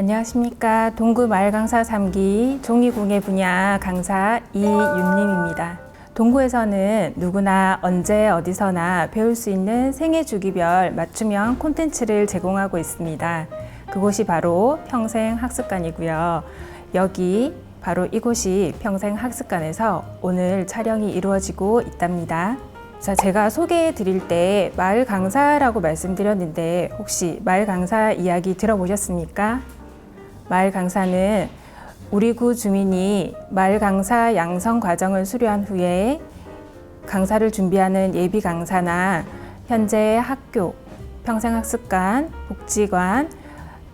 안녕하십니까. 동구 마을 강사 3기 종이공예 분야 강사 이윤림입니다. 동구에서는 누구나 언제 어디서나 배울 수 있는 생애 주기별 맞춤형 콘텐츠를 제공하고 있습니다. 그곳이 바로 평생학습관이고요. 여기 바로 이곳이 평생학습관에서 오늘 촬영이 이루어지고 있답니다. 자, 제가 소개해 드릴 때 마을 강사라고 말씀드렸는데 혹시 마을 강사 이야기 들어보셨습니까? 마을 강사는 우리 구 주민이 마을 강사 양성 과정을 수료한 후에 강사를 준비하는 예비 강사나 현재 학교, 평생학습관, 복지관,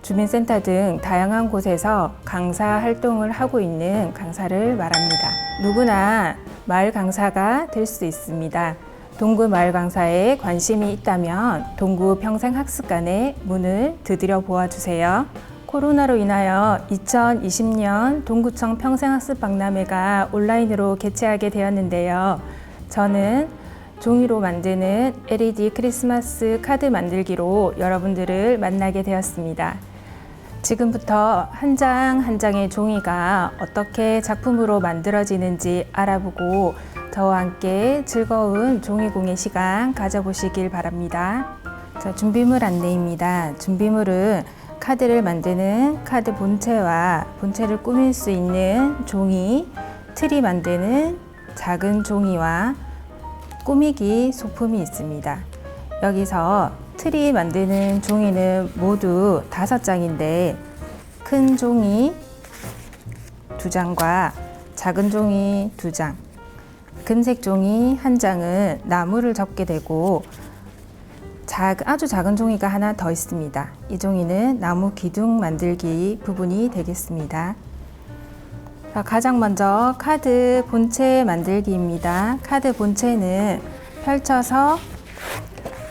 주민센터 등 다양한 곳에서 강사 활동을 하고 있는 강사를 말합니다. 누구나 마을 강사가 될 수 있습니다. 동구 마을 강사에 관심이 있다면 동구 평생학습관의 문을 두드려 보아주세요. 코로나로 인하여 2020년 동구청 평생학습 박람회가 온라인으로 개최하게 되었는데요. 저는 종이로 만드는 LED 크리스마스 카드 만들기로 여러분들을 만나게 되었습니다. 지금부터 한 장 한 장의 종이가 어떻게 작품으로 만들어지는지 알아보고 저와 함께 즐거운 종이공예 시간 가져보시길 바랍니다. 자, 준비물 안내입니다. 준비물은 카드를 만드는 카드 본체와 본체를 꾸밀 수 있는 종이, 틀이 만드는 작은 종이와 꾸미기 소품이 있습니다. 여기서 틀이 만드는 종이는 모두 다섯 장인데 큰 종이 두 장과 작은 종이 두 장, 금색 종이 한 장은 나무를 접게 되고 작, 아주 작은 종이가 하나 더 있습니다. 이 종이는 나무 기둥 만들기 부분이 되겠습니다. 자, 가장 먼저 카드 본체 만들기입니다. 카드 본체는 펼쳐서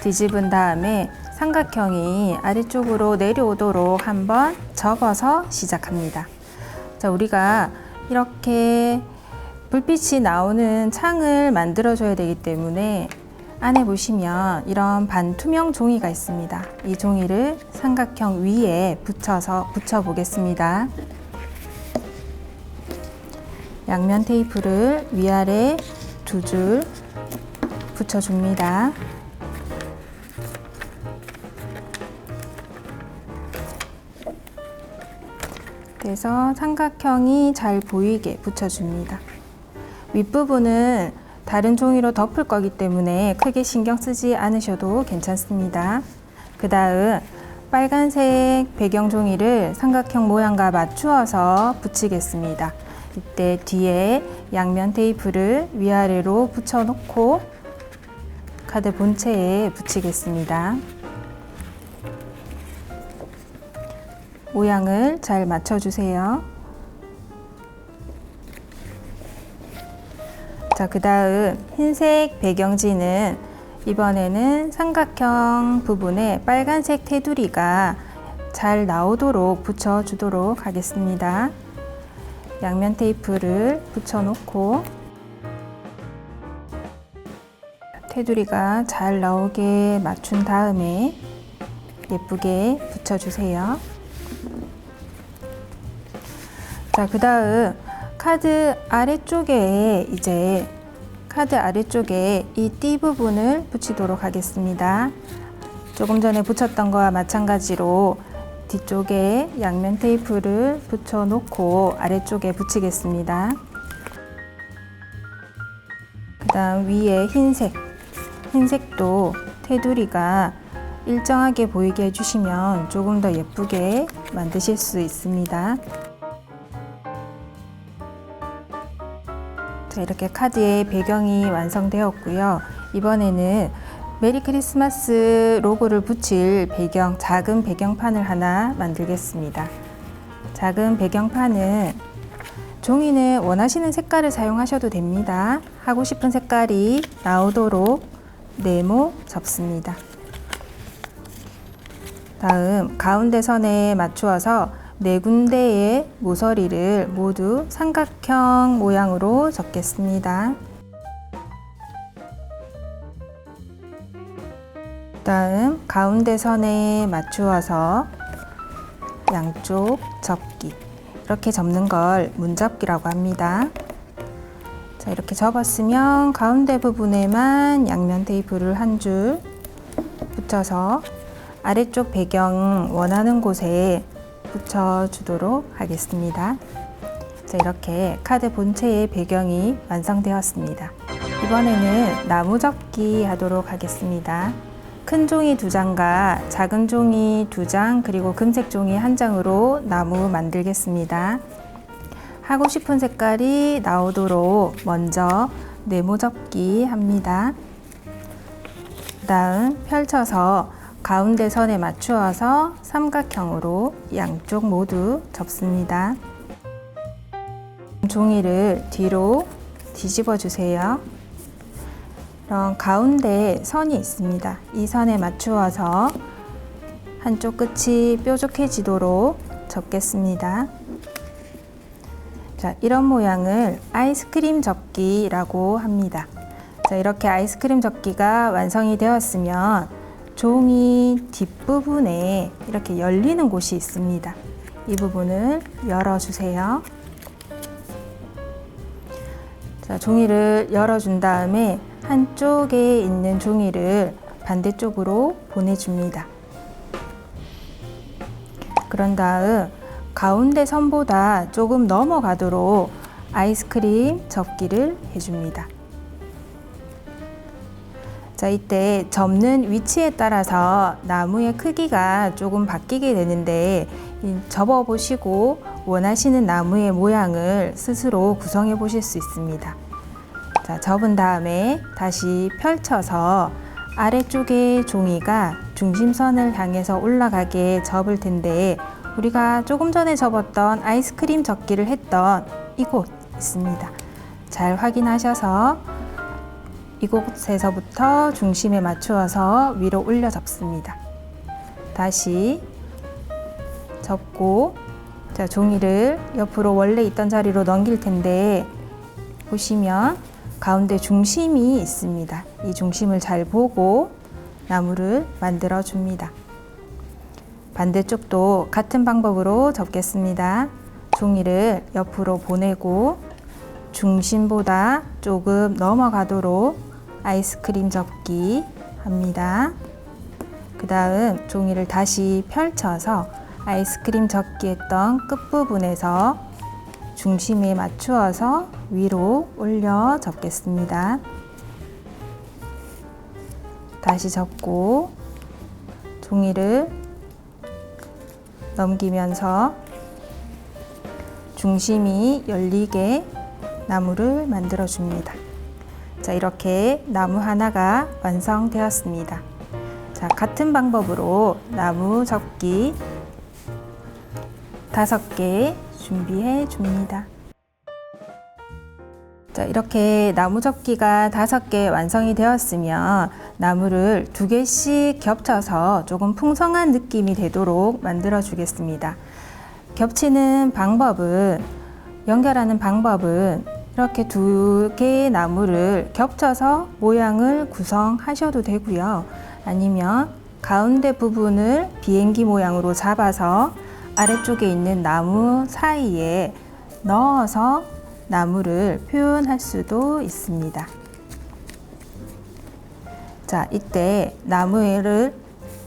뒤집은 다음에 삼각형이 아래쪽으로 내려오도록 한번 접어서 시작합니다. 자, 우리가 이렇게 불빛이 나오는 창을 만들어줘야 되기 때문에 안에 보시면 이런 반투명 종이가 있습니다. 이 종이를 삼각형 위에 붙여서 붙여 보겠습니다. 양면 테이프를 위아래 두 줄 붙여줍니다. 그래서 삼각형이 잘 보이게 붙여줍니다. 윗부분은 다른 종이로 덮을 거기 때문에 크게 신경 쓰지 않으셔도 괜찮습니다. 그 다음 빨간색 배경 종이를 삼각형 모양과 맞추어서 붙이겠습니다. 이때 뒤에 양면 테이프를 위아래로 붙여놓고 카드 본체에 붙이겠습니다. 모양을 잘 맞춰주세요. 자, 그 다음 흰색 배경지는 이번에는 삼각형 부분에 빨간색 테두리가 잘 나오도록 붙여주도록 하겠습니다. 양면 테이프를 붙여놓고 테두리가 잘 나오게 맞춘 다음에 예쁘게 붙여주세요. 자, 그 다음 카드 아래쪽에 이제 카드 아래쪽에 이 띠 부분을 붙이도록 하겠습니다. 조금 전에 붙였던 거와 마찬가지로 뒤쪽에 양면 테이프를 붙여 놓고 아래쪽에 붙이겠습니다. 그 다음 위에 흰색, 흰색도 테두리가 일정하게 보이게 해주시면 조금 더 예쁘게 만드실 수 있습니다. 이렇게 카드의 배경이 완성되었고요. 이번에는 메리 크리스마스 로고를 붙일 배경, 작은 배경판을 하나 만들겠습니다. 작은 배경판은 종이는 원하시는 색깔을 사용하셔도 됩니다. 하고 싶은 색깔이 나오도록 네모 접습니다. 다음 가운데 선에 맞추어서 네 군데의 모서리를 모두 삼각형 모양으로 접겠습니다. 다음 가운데 선에 맞추어서 양쪽 접기. 이렇게 접는 걸 문접기라고 합니다. 자, 이렇게 접었으면 가운데 부분에만 양면 테이프를 한 줄 붙여서 아래쪽 배경 원하는 곳에 붙여 주도록 하겠습니다. 자, 이렇게 카드 본체의 배경이 완성되었습니다. 이번에는 나무 접기 하도록 하겠습니다. 큰 종이 두 장과 작은 종이 두 장, 그리고 금색 종이 한 장으로 나무 만들겠습니다. 하고 싶은 색깔이 나오도록 먼저 네모 접기 합니다. 다음 펼쳐서 가운데 선에 맞추어서 삼각형으로 양쪽 모두 접습니다. 종이를 뒤로 뒤집어 주세요. 그럼 가운데 선이 있습니다. 이 선에 맞추어서 한쪽 끝이 뾰족해지도록 접겠습니다. 자, 이런 모양을 아이스크림 접기라고 합니다. 자, 이렇게 아이스크림 접기가 완성이 되었으면 종이 뒷부분에 이렇게 열리는 곳이 있습니다. 이 부분을 열어주세요. 자, 종이를 열어준 다음에 한쪽에 있는 종이를 반대쪽으로 보내줍니다. 그런 다음 가운데 선보다 조금 넘어가도록 아이스크림 접기를 해줍니다. 자, 이때 접는 위치에 따라서 나무의 크기가 조금 바뀌게 되는데 이 접어 보시고 원하시는 나무의 모양을 스스로 구성해 보실 수 있습니다. 자, 접은 다음에 다시 펼쳐서 아래쪽에 종이가 중심선을 향해서 올라가게 접을 텐데 우리가 조금 전에 접었던 아이스크림 접기를 했던 이곳 있습니다. 잘 확인하셔서 이곳에서부터 중심에 맞추어서 위로 올려 접습니다. 다시 접고 자, 종이를 옆으로 원래 있던 자리로 넘길 텐데 보시면 가운데 중심이 있습니다. 이 중심을 잘 보고 나무를 만들어 줍니다. 반대쪽도 같은 방법으로 접겠습니다. 종이를 옆으로 보내고 중심보다 조금 넘어가도록 아이스크림 접기 합니다. 그 다음 종이를 다시 펼쳐서 아이스크림 접기 했던 끝부분에서 중심에 맞추어서 위로 올려 접겠습니다. 다시 접고 종이를 넘기면서 중심이 열리게 나무를 만들어 줍니다. 자, 이렇게 나무 하나가 완성되었습니다. 자, 같은 방법으로 나무 접기 다섯 개 준비해 줍니다. 자, 이렇게 나무 접기가 다섯 개 완성이 되었으면 나무를 두 개씩 겹쳐서 조금 풍성한 느낌이 되도록 만들어 주겠습니다. 겹치는 방법은 연결하는 방법은 이렇게 두 개의 나무를 겹쳐서 모양을 구성하셔도 되고요. 아니면 가운데 부분을 비행기 모양으로 잡아서 아래쪽에 있는 나무 사이에 넣어서 나무를 표현할 수도 있습니다. 자, 이때 나무를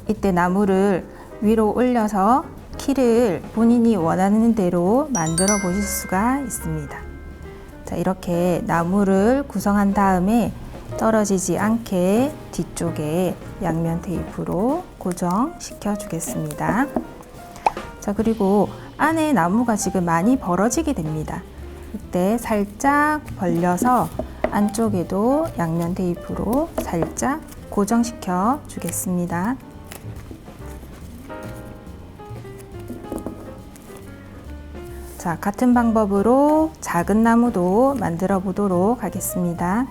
이때 나무를 위로 올려서 키를 본인이 원하는 대로 만들어 보실 수가 있습니다. 자, 이렇게 나무를 구성한 다음에 떨어지지 않게 뒤쪽에 양면 테이프로 고정시켜 주겠습니다. 자, 그리고 안에 나무가 지금 많이 벌어지게 됩니다. 이때 살짝 벌려서 안쪽에도 양면 테이프로 살짝 고정시켜 주겠습니다. 자, 같은 방법으로 작은 나무도 만들어 보도록 하겠습니다.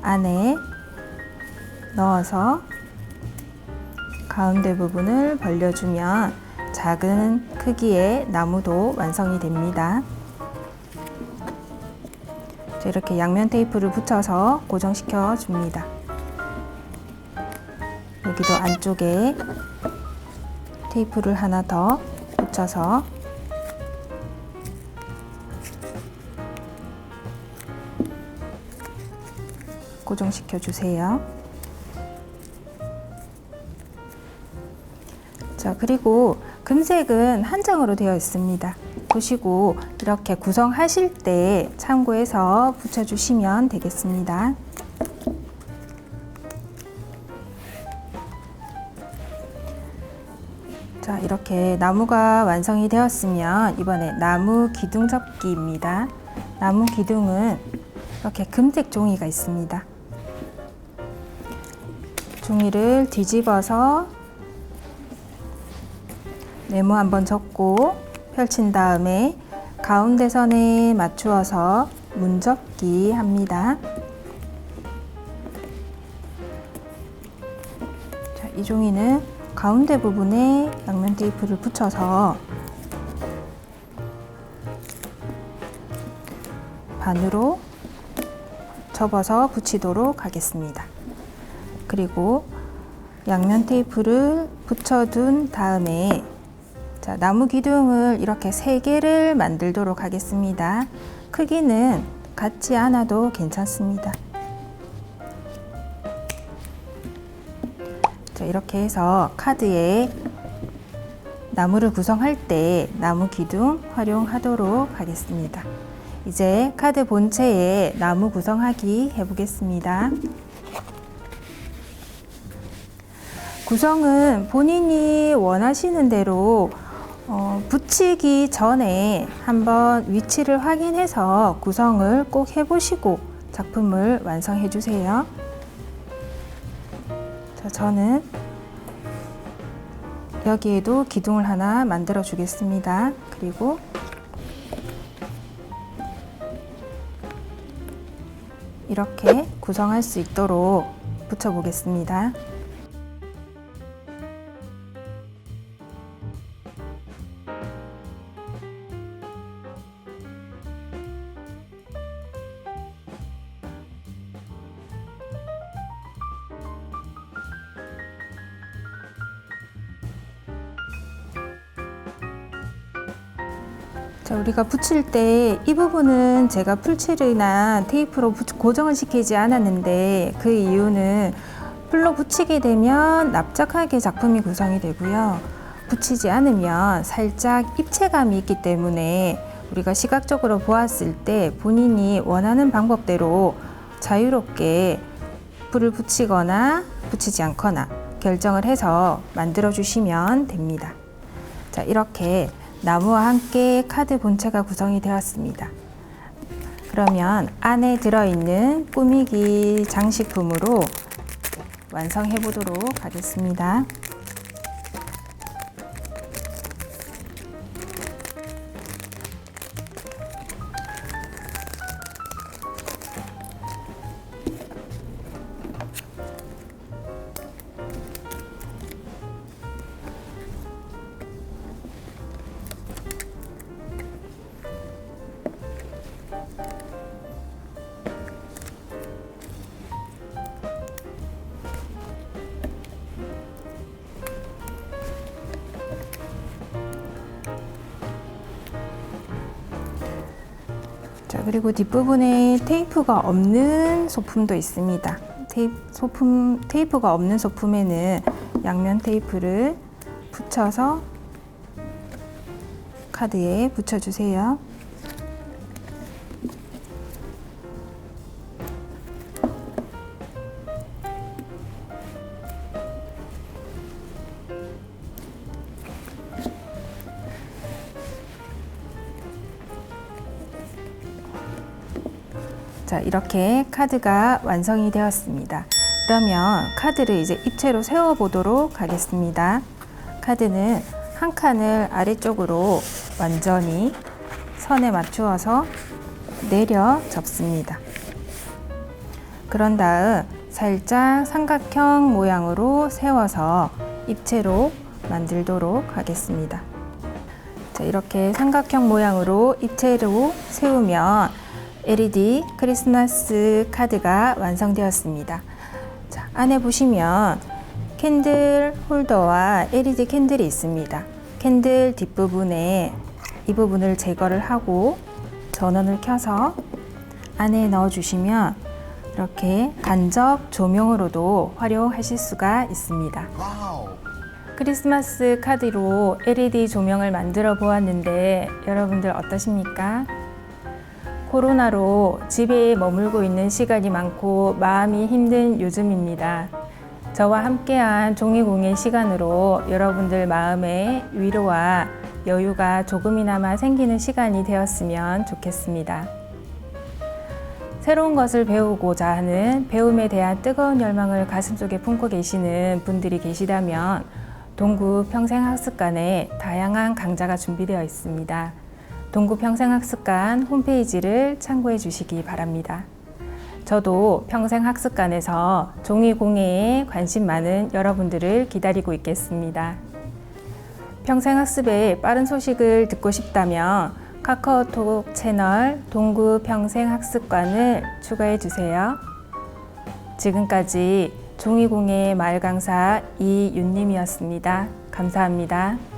안에 넣어서 가운데 부분을 벌려주면 작은 크기의 나무도 완성이 됩니다. 자, 이렇게 양면 테이프를 붙여서 고정시켜 줍니다. 여기도 안쪽에 테이프를 하나 더 붙여서 고정시켜 주세요. 자, 그리고 금색은 한 장으로 되어 있습니다. 보시고 이렇게 구성하실 때 참고해서 붙여주시면 되겠습니다. 자, 이렇게 나무가 완성이 되었으면 이번에 나무 기둥 접기입니다. 나무 기둥은 이렇게 금색 종이가 있습니다. 종이를 뒤집어서 네모 한번 접고 펼친 다음에 가운데 선에 맞추어서 문접기 합니다. 자, 이 종이는 가운데 부분에 양면 테이프를 붙여서 반으로 접어서 붙이도록 하겠습니다. 그리고 양면 테이프를 붙여둔 다음에 자, 나무 기둥을 이렇게 세 개를 만들도록 하겠습니다. 크기는 같지 않아도 괜찮습니다. 자, 이렇게 해서 카드에 나무를 구성할 때 나무 기둥 활용하도록 하겠습니다. 이제 카드 본체에 나무 구성하기 해보겠습니다. 구성은 본인이 원하시는 대로 어, 붙이기 전에 한번 위치를 확인해서 구성을 꼭 해보시고 작품을 완성해 주세요. 자, 저는 여기에도 기둥을 하나 만들어 주겠습니다. 그리고 이렇게 구성할 수 있도록 붙여 보겠습니다. 자, 우리가 붙일 때 이 부분은 제가 풀칠이나 테이프로 붙- 고정을 시키지 않았는데 그 이유는 풀로 붙이게 되면 납작하게 작품이 구성이 되고요. 붙이지 않으면 살짝 입체감이 있기 때문에 우리가 시각적으로 보았을 때 본인이 원하는 방법대로 자유롭게 풀을 붙이거나 붙이지 않거나 결정을 해서 만들어 주시면 됩니다. 자, 이렇게 나무와 함께 카드 본체가 구성이 되었습니다. 그러면 안에 들어있는 꾸미기 장식품으로 완성해 보도록 하겠습니다. 자, 그리고 뒷부분에 테이프가 없는 소품도 있습니다. 테이프, 소품, 테이프가 없는 소품에는 양면 테이프를 붙여서 카드에 붙여주세요. 자, 이렇게 카드가 완성이 되었습니다. 그러면 카드를 이제 입체로 세워 보도록 하겠습니다. 카드는 한 칸을 아래쪽으로 완전히 선에 맞추어서 내려 접습니다. 그런 다음 살짝 삼각형 모양으로 세워서 입체로 만들도록 하겠습니다. 자, 이렇게 삼각형 모양으로 입체로 세우면 LED 크리스마스 카드가 완성되었습니다. 자, 안에 보시면 캔들 홀더와 LED 캔들이 있습니다. 캔들 뒷부분에 이 부분을 제거를 하고 전원을 켜서 안에 넣어 주시면 이렇게 간접 조명으로도 활용하실 수가 있습니다. 크리스마스 카드로 LED 조명을 만들어 보았는데 여러분들 어떠십니까? 코로나로 집에 머물고 있는 시간이 많고 마음이 힘든 요즘입니다. 저와 함께한 종이공예 시간으로 여러분들 마음에 위로와 여유가 조금이나마 생기는 시간이 되었으면 좋겠습니다. 새로운 것을 배우고자 하는 배움에 대한 뜨거운 열망을 가슴속에 품고 계시는 분들이 계시다면 동구 평생학습관에 다양한 강좌가 준비되어 있습니다. 동구 평생학습관 홈페이지를 참고해 주시기 바랍니다. 저도 평생학습관에서 종이공예에 관심 많은 여러분들을 기다리고 있겠습니다. 평생학습의 빠른 소식을 듣고 싶다면 카카오톡 채널 동구 평생학습관을 추가해 주세요. 지금까지 종이공예 마을 강사 이윤님이었습니다. 감사합니다.